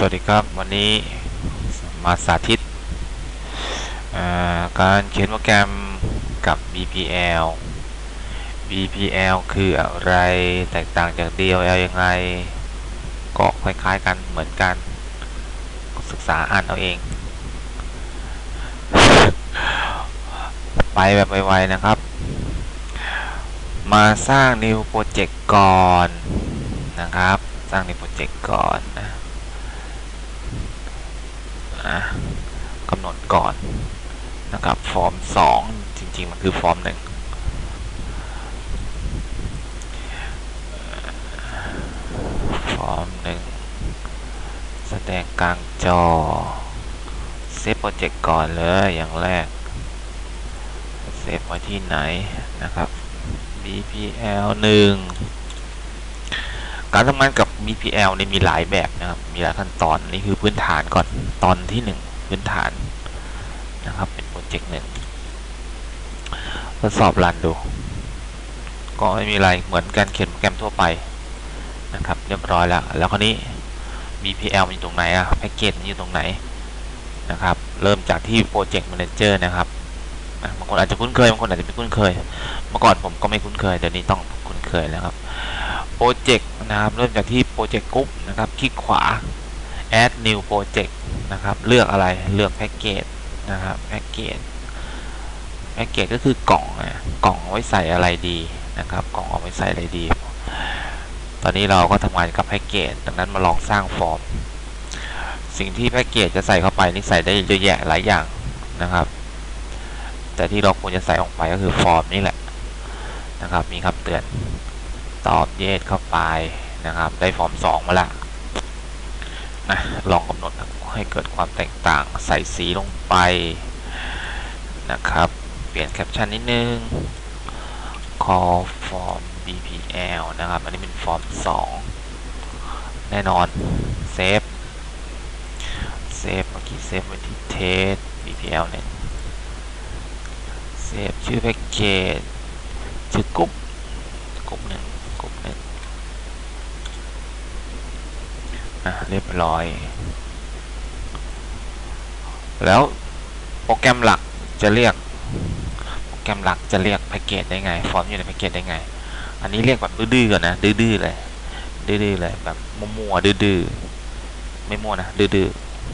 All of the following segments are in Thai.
สวัสดีครับ วันนี้มาสาธิตาการเขียนโปรแกรมกับ BPL BPL คืออะไรแตกต่างจาก DLL ยังไง ก็คล้ายๆกันเหมือนกัน ศึกษาอ่านเอาเอง ไปแบบไวๆนะครับ มาสร้าง new project ก่อนนะครับ สร้าง new project ก่อนนะ กำหนดก่อนนะครับ ฟอร์ม 2 จริง ๆ มันคือฟอร์ม 1ฟอร์ม 1 แสดงกลางจอ เซฟโปรเจกต์ก่อนเลย อย่างแรก เซฟไว้ที่ไหนนะครับ BPL 1 การทำงานกับ BPL เนี่ยมีหลายแบบนะครับ มีหลายขั้นตอนนี่คือพื้นฐานก่อนตอนที่ 1 พื้นฐานนะครับ เป็นโปรเจกต์หนึ่งทดสอบรันดู ก็ไม่มีอะไรเหมือนการเขียนโปรแกรมทั่วไปนะครับ เรียบร้อยแล้ว แล้วคราวนี้ BPL มันอยู่ตรงไหนอะแพ็กเกจมันอยู่ตรงไหนนะครับ เริ่มจากที่ Project Manager นะครับบางคนอาจจะคุ้นเคยบางคนอาจจะไม่คุ้นเคย เมื่อก่อนผมก็ไม่คุ้นเคยเดี๋ยวนี้ต้องคุ้นเคยแล้วครับ โปรเจกต์นะครับ เริ่มจากที่โปรเจกต์กรุ๊ปนะครับ คลิกขวา add new project นะครับ เลือกอะไร เลือกแพ็กเกจนะครับ แพ็กเกจ แพ็กเกจก็คือกล่องนะกล่องเอาไว้ใส่อะไรดีนะครับ กล่องเอาไว้ใส่อะไรดี ตอนนี้เราก็ทำงานกับแพ็กเกจ ดังนั้นมาลองสร้างฟอร์ม สิ่งที่แพ็กเกจจะใส่เข้าไปนี่ใส่ได้เยอะแยะหลายอย่างนะครับ แต่ที่เราควรจะใส่ออกไปก็คือฟอร์มนี่แหละนะครับ มีคำเตือน อบเยสเข้าไปนะครับ ได้ฟอร์ม 2 มาละนะลองกำหนดให้เกิดความแตกต่างใส่สีลงไปนะครับ เปลี่ยนแคปชั่นนิดนึง call form bpl นะครับ อันนี้เป็นฟอร์ม 2 แน่นอน เซฟ เซฟเมื่อกี้เซฟไว้ที่ test bpl เนี่ยเซฟชื่อแพ็กเกจชื่อกรุ๊ปกลุ่มหนึ่งกลุ่มหนึ่งอะ เรียบร้อย แล้วโปรแกรมหลักจะเรียกโปรแกรมหลักจะเรียกแพ็กเกจได้ไง ฟอร์มอยู่ในแพ็กเกจได้ไง อันนี้เรียกแบบดื้อๆก่อนนะ ดื้อๆเลย ดื้อๆเลยแบบมั่วๆดื้อๆไม่มั่วนะดื้อ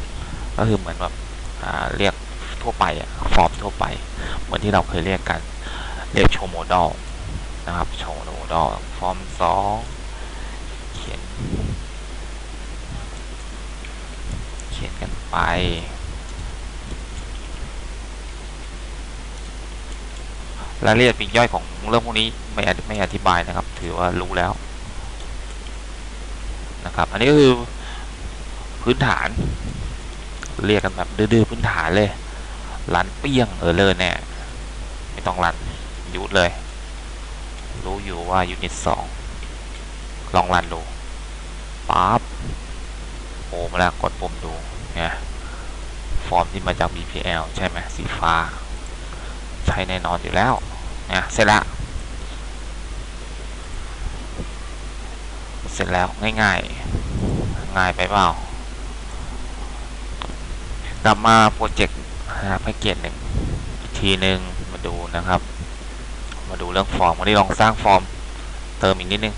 ๆก็คือเหมือนแบบเรียกทั่วไปอะฟอร์มทั่วไป เหมือนที่เราเคยเรียกกัน เรียกโชโมดอลนะครับโชโมดลฟอร์มสองเขียน เขียนกัน ไป รายละเอียดปีกย่อยของเรื่องพวกนี้ไม่อไม่อธิบายนะครับ ถือว่ารู้แล้วนะครับ อันนี้คือพื้นฐาน เรียกกันแบบดื้อๆพื้นฐานเลยรันเปี้ยงเออเลยแน่ไม่ต้องรันยุดเลย รู้อยู่ว่ายูนิตสองลองรันดูปั๊บโอ้มาแล้วกดปุ่มดู นี่ยฟอร์มที่มาจาก BPL ใช่ไหมสีฟ้า ใช้แน่นอนอยู่แล้วนี่เสร็จแล้วเสร็จแล้วง่ายๆ ง่ายไปเปล่ากลับมาโปรเจกต์แพ็กเกจหนึ่งอีกทีหนึ่งมาดูนะครับ มาดูเรื่องฟอร์มวันนี้ลองสร้างฟอร์มเติมอีกนิดนึง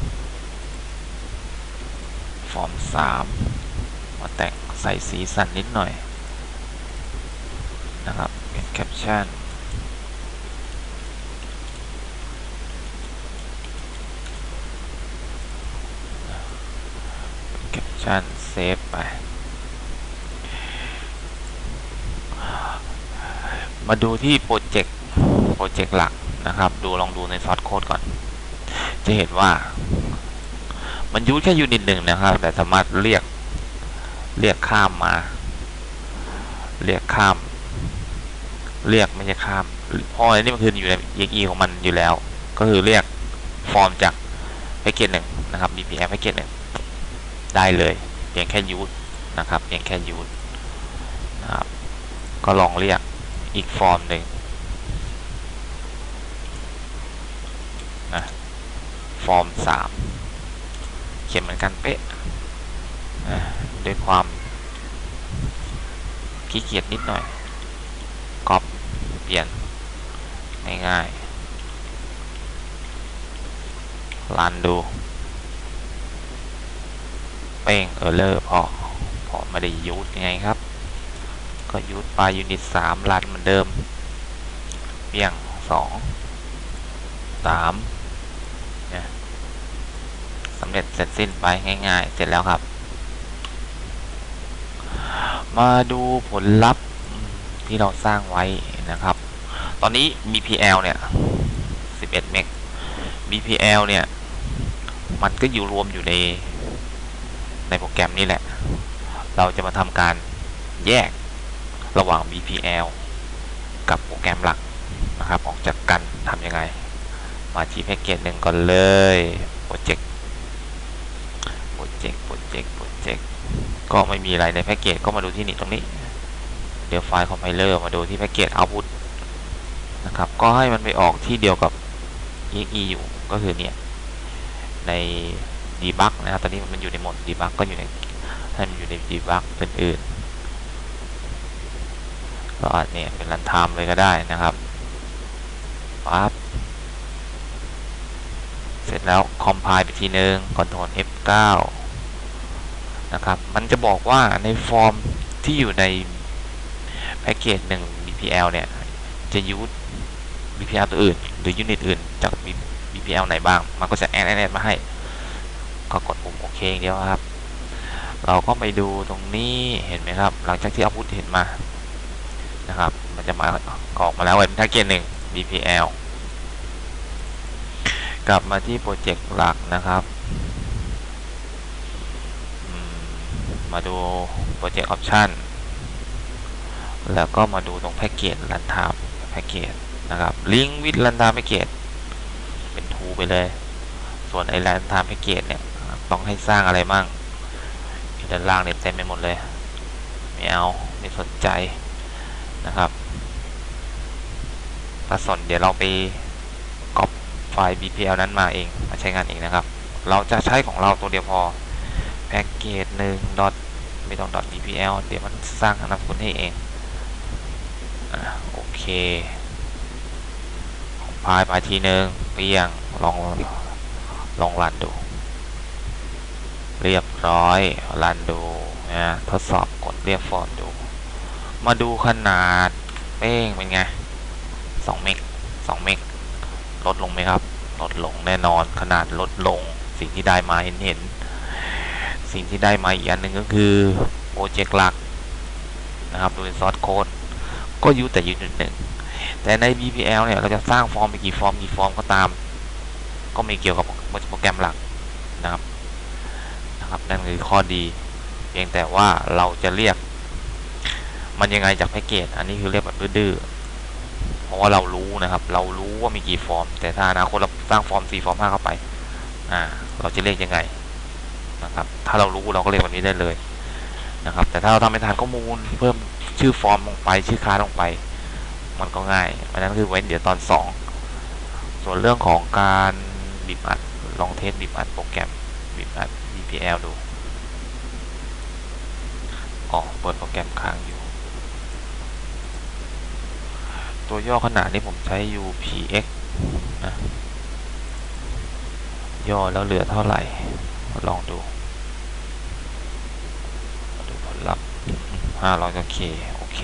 ฟอร์มสาม มาแต่งใส่สีสันนิดหน่อยนะครับเป็นแคปชั่นแคปชั่นเซฟไป มาดูที่โปรเจกต์โปรเจกต์หลักนะครับ ดูลองดูในซอสโค้ดก่อน จะเห็นว่า มันยูดแค่ยูนิตหนึ่งนะครับ แต่สามารถเรียก เรียกข้ามมา เรียกข้าม เรียกไม่ใช่ข้ามเพราะอันนี้มันคืออยู่ใน exe ของมันอยู่แล้ว ก็คือเรียกฟอร์มจากแพ็กเกจหนึ่งนะครับ bpf แพ็กเกจหนึ่งได้เลยเพียงแค่ยูดนะครับเพียงแค่ยูดนะครับก็ลองเรียกอีกฟอร์มหนึ่งนะฟอร์มสามเขียนเหมือนกันเป๊ะ ด้วยความขี้เกียจนิดหน่อยก๊อปเปลี่ยนง่ายๆรันดูเป้งเออเลอร์พอพอไม่ได้ยูดยังไงครับ ก็ยูดไปยูนิตสามรันเหมือนเดิมเปี้ยงสองสามเนี่ยสำเร็จเสร็จสิ้นไปง่ายๆ เสร็จแล้วครับ มาดูผลลัพธ์ที่เราสร้างไว้นะครับ ตอนนี้ BPL เนี่ย 11 เมก BPL เนี่ย มันก็อยู่รวมอยู่ใน ในโปรแกรมนี้แหละ เราจะมาทำการแยกระหว่าง BPL กับโปรแกรมหลักนะครับ ออกจากกันทำยังไง มาที่แพ็กเกจหนึ่งก่อนเลย โปรเจกต์ โปรเจกต์ โปรเจกต์ โปรเจกต์ ก็ไม่มีอะไรในแพ็กเกจก็มาดูที่นี่ตรงนี้ เดี๋ยวไฟล์คอมไพเลอร์มาดูที่แพ็กเกจ output นะครับก็ให้มันไปออกที่เดียวกับ exe อยู่ก็คือเนี่ยใน debug นะครับตอนนี้มันอยู่ในโหมด debug ก็อยู่ในให้มันอยู่ใน debug อื่นก็อาจเนี่ยเป็น runtime เลยก็ได้นะครับปั๊บเสร็จแล้ว compile ไปทีนึง control F9 นะครับ มันจะบอกว่าในฟอร์มที่อยู่ในแพ็กเกจหนึ่ง BPL เนี่ย จะยูด BPL ตัวอื่น หรือยูนิตอื่นจาก BPL ไหนบ้าง มันก็จะแอนแอนมาให้ ก็กดปุ่มโอเคอย่างเดียวครับ เราก็ไปดูตรงนี้เห็นไหมครับ หลังจากที่เอาพุทเห็นมานะครับ มันจะมาออกมาแล้วเป็นแพ็กเกจหนึ่ง BPL กลับมาที่โปรเจกต์หลักนะครับ มาดูโปรเจกต์ออปชันแล้วก็มาดูตรงแพ็กเกจรันทามแพ็กเกจนะครับลิงก์วิดรันทามแพ็กเกจเป็นทูไปเลย ส่วนไอ้รันทามแพ็กเกจเนี่ย ต้องให้สร้างอะไรมั่งด้านล่างเนี่ยเต็มไปหมดเลย ไม่เอา ไม่สนใจนะครับถ้าสนเดี๋ยวเราไปก๊อปไฟล์ BPL นั้นมาเอง มาใช้งานเองนะครับ เราจะใช้ของเราตัวเดียวพอ แพ็กเกจหนึ่งดอทไม่ต้องดอท BPL เดี๋ยวมันสร้างอนามสกุลให้เองอะโอเคพายไปทีหนึ่งเรียงลองลองรันดู เรียบร้อยรันดูนะทดสอบกดเรียกฟอร์มดู มาดูขนาดเป้งเป็นไง2เมก2เมกลดลงไหมครับ ลดลงแน่นอนขนาดลดลงสิ่งที่ได้มาเห็นเห็น สิ่งที่ได้มาอีกอันหนึ่งก็คือโปรเจกต์หลักนะครับดูในซอสโค้ดก็ยูแต่ยูนิตหนึ่งแต่ใน BPL เนี่ยเราจะสร้างฟอร์มไปกี่ฟอร์มกี่ฟอร์มก็ตาม ก็ไม่เกี่ยวกับโปรแกรมหลักนะครับนะครับนั่นคือข้อดี เพียงแต่ว่าเราจะเรียก มันยังไงจากแพ็กเกจอันนี้คือเรียกแบบดื้อเพราะว่าเรารู้นะครับ เรารู้ว่ามีกี่ฟอร์ม แต่ถ้าอนาคตเราสร้างฟอร์ม4ฟอร์ม5เข้าไปอ่าเราจะเรียกยังไง นะครับ ถ้าเรารู้เราก็เรียกแบบนี้ได้เลยนะครับ แต่ถ้าเราทำเป็นฐานข้อมูลเพิ่มชื่อฟอร์มลงไปชื่อคลาลงไป มันก็ง่ายอันนั้นคือไว้เดี๋ยวตอน 2 ส่วนเรื่องของการบีบอัดลองเทสบีบอัดโปรแกรมบีบอัด BPL ดูอ๋อเปิดโปรแกรมค้างอยู่ ตัวย่อขนาดนี้ผมใช้ UPX นะย่อแล้วเหลือเท่าไหร่ ลองดูดูผลลัพธ์500ก็เคโอเค